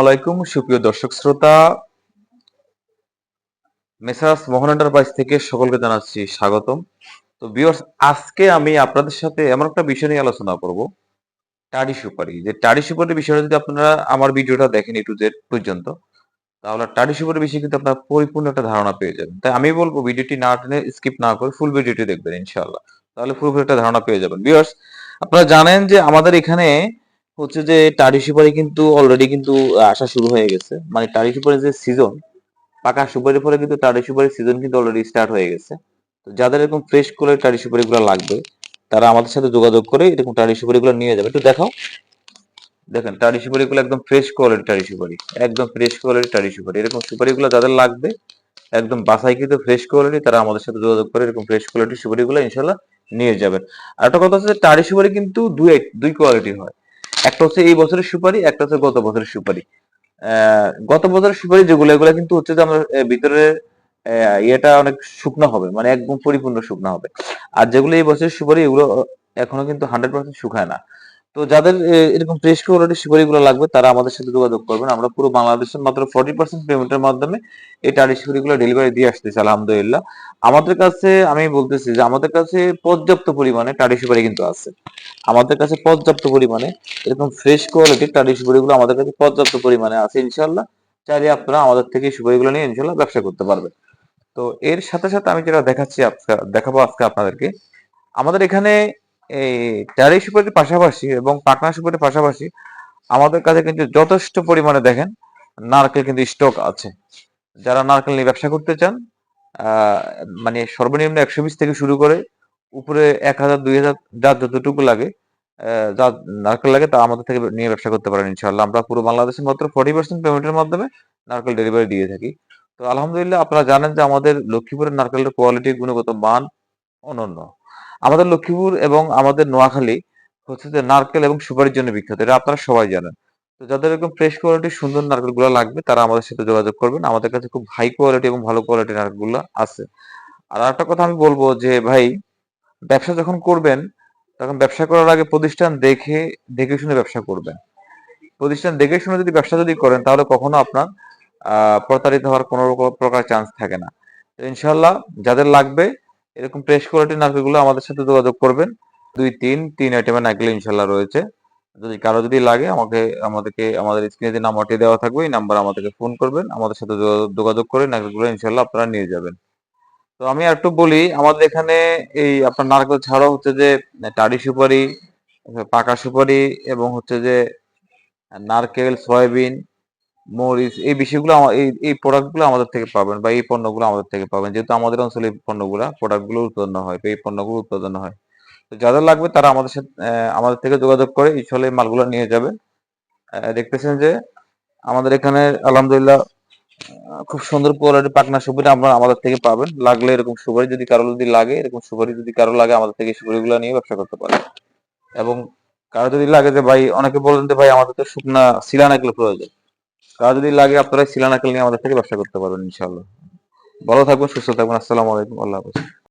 আলাইকুম, সুপ্রিয় দর্শক শ্রোতা। মেসার্স মোহন এন্টারপ্রাইজ থেকে সকলকে জানাচ্ছি স্বাগতম। তো বিয়ার্স আজকে আমি আপনাদের সাথে এমন একটা বিষয় নিয়ে আলোচনা করব টাডি সুপারি যে টাডি বিষয়টা যদি আপনারা আমার ভিডিওটা দেখেন একটু পর্যন্ত, তাহলে টাডি সুপারির বিষয়ে কিন্তু আপনার পরিপূর্ণ একটা ধারণা পেয়ে যাবেন। তাই আমি বলব ভিডিওটি না টেনে স্কিপ না করে ফুল ভিডিওটি দেখবেন ইনশাআল্লাহ। তাহলে পুরোপুরি একটা ধারণা পেয়ে যাবেন। বিয়ার্স আপনারা জানেন যে আমাদের এখানে হচ্ছে যে টাডি সুপারি কিন্তু অলরেডি কিন্তু আসা শুরু হয়ে গেছে। মানে টাডি সুপারি যে সিজন পাকা সুপারি পরে কিন্তু টাডি সুপারি সিজন কিন্তু অলরেডি স্টার্ট হয়ে গেছে। তো যাদের এরকম ফ্রেশ করে টাডি সুপারি গুলো লাগবে, তারা আমাদের সাথে যোগাযোগ করে এরকম টাডি সুপারি গুলো নিয়ে যাবে। একটু দেখাও। দেখেন টাডি সুপারি গুলো একদম ফ্রেশ কোয়ালিটি টাডি সুপারি একদম ফ্রেশ কোয়ালিটি টাডি সুপারি এরকম সুপারি গুলো যাদের লাগবে, একদম বাসাইকৃত ফ্রেশ কোয়ালিটি তারা আমাদের সাথে যোগাযোগ করে এরকম ফ্রেশ কোয়ালিটি সুপারি গুলো ইনশাল্লাহ নিয়ে যাবেন। আর একটা কথা হচ্ছে টাডি সুপারি কিন্তু দুই দুই কোয়ালিটির হয়। একটা হচ্ছে এই বছরের সুপারি, একটা হচ্ছে গত বছরের সুপারি। গত বছরের সুপারি যেগুলো, এগুলো কিন্তু হচ্ছে যে আমরা ভিতরে ইয়েটা অনেক শুকনো হবে মানে একদম পরিপূর্ণ শুকনো হবে। আর যেগুলো এই বছরের সুপারি, এগুলো এখনও কিন্তু হান্ড্রেড পার্সেন্ট শুকায় না। তো যাদের এরকম ফ্রেশ কোয়ালিটির সুপারিগুলো লাগবে, তারা আমাদের সাথে যোগাযোগ করবেন। আমরা পুরো বাংলাদেশের মাত্র ফর্টি পার্সেন্ট পেমেন্টের মাধ্যমে এই টাড়ি সুপারিগুলো ডেলিভারি দিয়ে আসতেছি, আলহামদুলিল্লাহ। আমাদের কাছে, আমি বলতেছি যে আমাদের কাছে পর্যাপ্ত পরিমাণে টাড়ি সুপারি কিন্তু আছে। আমাদের কাছে পর্যাপ্ত পরিমাণে এরকম ফ্রেশ কোয়ালিটির টাড়ি সুপারিগুলো আমাদের কাছে পর্যাপ্ত পরিমাণে আছে ইনশাল্লাহ চাইলে আপনারা আমাদের থেকে সুপারিগুলো নিয়ে ইনশাল্লাহ ব্যবসা করতে পারবেন। তো এর সাথে সাথে আমি যেটা দেখাচ্ছি দেখাবো আজকে আপনাদেরকে। আমাদের এখানে এই ট্যারি সুপারির পাশাপাশি এবং পাটনা সুপারির পাশাপাশি আমাদের কাছে কিন্তু যথেষ্ট পরিমাণে দেখেন নারকেল কিন্তু স্টক আছে। যারা নারকেল নিয়ে ব্যবসা করতে চান মানে সর্বনিম্ন একশো বিশ থেকে শুরু করে উপরে এক হাজার, দুই হাজার যার যতটুকু লাগে যা নারকেল লাগে তা আমাদের থেকে নিয়ে ব্যবসা করতে পারেন ইনশাল্লাহ আমরা পুরো বাংলাদেশে মাত্র ফর্টি পার্সেন্ট পেমেন্টের মাধ্যমে নারকেল ডেলিভারি দিয়ে থাকি। তো আলহামদুলিল্লাহ আপনারা জানেন যে আমাদের লক্ষ্মীপুরের নারকেলের কোয়ালিটি গুণগত মান অনন্য। আমাদের লক্ষ্মীপুর এবং আমাদের নোয়াখালী হচ্ছে যে নারকেল এবং সুপারির জন্য বিখ্যাত। এটা আপনারা সবাই জানেন। তো যাদের এরকম ফ্রেশ কোয়ালিটির সুন্দর নারকেলগুলো লাগবে, তারা আমাদের সাথে যোগাযোগ করবেন। আমাদের কাছে খুব হাই কোয়ালিটি এবং ভালো কোয়ালিটির নারকেলগুলো আছে। আর একটা কথা আমি বলব যে, ভাই, ব্যবসা যখন করবেন, তখন ব্যবসা করার আগে প্রতিষ্ঠান দেখে দেখে শুনে ব্যবসা করবেন। প্রতিষ্ঠান দেখে শুনে যদি ব্যবসা যদি করেন, তাহলে কখনো আপনার প্রতারিত হওয়ার কোনো প্রকার চান্স থাকে না। ইনশাল্লাহ যাদের লাগবে এরকম ফ্রেশ কোয়ালিটির নারকেলগুলো আমাদের সাথে যোগাযোগ করবেন। দুই, তিন তিন আইটেমের নারকেল ইনশাল্লাহ রয়েছে। যদি কারও যদি লাগে, আমাকে, আমাদেরকে, আমাদের স্ক্রিনে যে নাম্বারটি দেওয়া থাকবে এই নাম্বার আমাদেরকে ফোন করবেন। আমাদের সাথে যোগাযোগ- করে নারকেলগুলো ইনশাল্লাহ আপনারা নিয়ে যাবেন। তো আমি একটু বলি, আমাদের এখানে এই আপনার নারকেল ছাড়াও হচ্ছে যে টাড়ি সুপারি, পাকা সুপারি এবং হচ্ছে যে, নারকেল, সয়াবিন মরিচ এই বিষয়গুলো এই এই প্রোডাক্টগুলো আমাদের থেকে পাবেন বা এই পণ্যগুলো আমাদের থেকে পাবেন। যেহেতু আমাদের অঞ্চলে এই পণ্যগুলো প্রোডাক্টগুলো উৎপন্ন হয় এই পণ্যগুলো উৎপাদন হয়। তো যাদের লাগবে তারা আমাদের সাথে আমাদের থেকে যোগাযোগ করে এই মালগুলো নিয়ে আহ, দেখতেছেন যে আমাদের এখানে আলহামদুলিল্লাহ খুব সুন্দর কোয়ালিটি পাকনা সুপারি আপনারা আমাদের থেকে পাবেন। লাগলে এরকম সুপারি যদি কারও যদি লাগে এরকম সুপারি যদি কারও লাগে আমাদের থেকে সুপারিগুলো নিয়ে ব্যবসা করতে পারে এবং কারও যদি লাগে যে ভাই অনেকে বলেন যে ভাই আমাদের তো শুকনা শিলা নারকেল প্রয়োজন। কারও যদি লাগে আপনারা শিলা নারকেল নিয়ে আমাদের থেকে ব্যবসা করতে পারবেন ইনশাল্লাহ ভালো থাকবেন, সুস্থ থাকবেন, আসসালামু আলাইকুম, আল্লাহ হাফেজ।